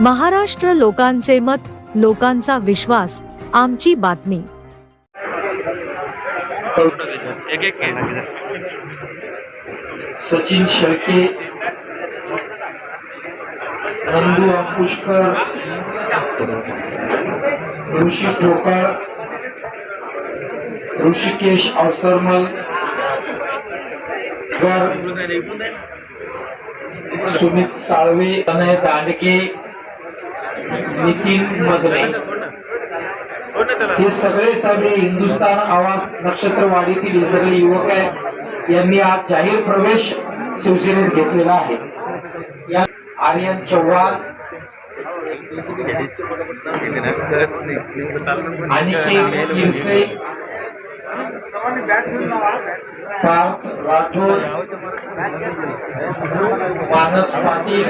महाराष्ट्र लोकांचे मत लोकांचा विश्वास आमची बातमी. सचिन शेळके नंदू अंकुशकर ऋषी ठोकळ ऋषिकेश अवसरमल सुमित साळवे अनय दांडके नितीन मदने हे सगळे सगळे हिंदुस्थान आवाज नक्षत्रवाडीतील हे सगळे युवक आहेत. यांनी आज जाहीर प्रवेश शिवसेनेत घेतलेला आहे. या आर्यन चव्हाण किरसे पार्थ राठोड मानस पाटील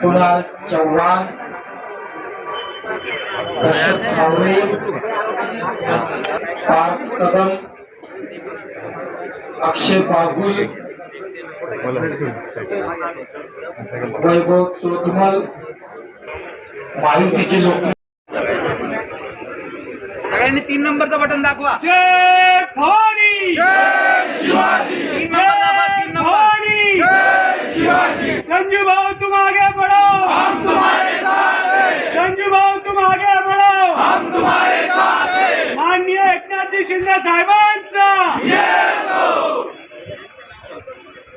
कुणाल चव्हाण दर्शक थावरे पार्थ कदम अक्षय बागुल वैभव चोतमल मारुतीचे लोक. सगळ्यांनी तीन नंबरचं बटन दाखवा. जय भवानी! तीन नंबर दाबा तीन नंबर. संजू भाऊ तुम आगे बढ़ो हम तुम्हारे साथ हैं। संजू भाऊ तुम आगे बढ़ो हम तुम्हारे साथ हैं। माननीय एकनाथजी शिंदे साहेबांचा.